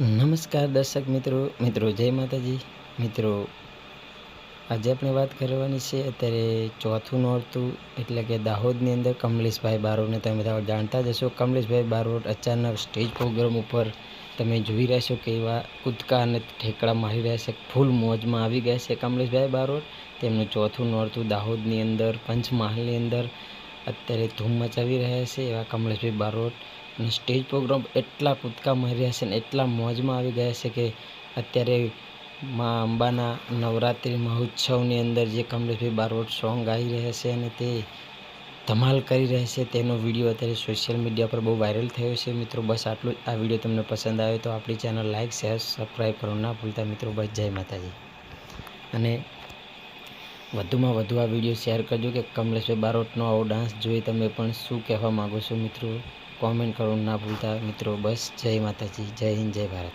નમસ્કાર દર્શક મિત્રો મિત્રો જય માતાજી. મિત્રો, આજે આપણે વાત કરવાની છે અત્યારે ચોથું નોરતું, એટલે કે દાહોદની અંદર કમલેશભાઈ બારોટને તમે જાણતા જ હશો. કમલેશભાઈ બારોટ અચાનક સ્ટેજ પ્રોગ્રામ ઉપર તમે જોઈ રહ્યા છો કે એવા કૂદકા અને ઠેકડા મારી રહ્યા છે. ફૂલ મોજમાં આવી ગયા છે કમલેશભાઈ બારોટ. તેમનું ચોથું નોરતું દાહોદની અંદર, પંચમહાલની અંદર અત્યારે ધૂમ મચાવી રહ્યા છે એવા કમલેશભાઈ બારોટ. અને સ્ટેજ પ્રોગ્રામ એટલા કૂદકા માર્યા છે ને એટલા મોજમાં આવી ગયા છે કે અત્યારે મા અંબાના નવરાત્રિ મહોત્સવની અંદર જે કમલેશભાઈ બારોટ સોંગ ગાઈ રહ્યા છે અને તે ધમાલ કરી રહ્યા છે, તેનો વીડિયો અત્યારે સોશિયલ મીડિયા પર બહુ વાયરલ થયો છે. મિત્રો, બસ આટલું જ. આ વીડિયો તમને પસંદ આવે તો આપણી ચેનલ લાઇક શેર સબસ્ક્રાઈબ કરવાનું ના ભૂલતા. મિત્રો, બસ જય માતાજી. અને વધુમાં વધુ આ વીડિયો શેર કરજો કે કમલેશભાઈ બારોટનો આવો ડાન્સ જોઈ તમે પણ શું કહેવા માગો છો મિત્રો? કોમેન્ટ કરવાનું ના ભૂલતા. મિત્રો, બસ જય માતાજી, જય હિન્દ, જય ભારત.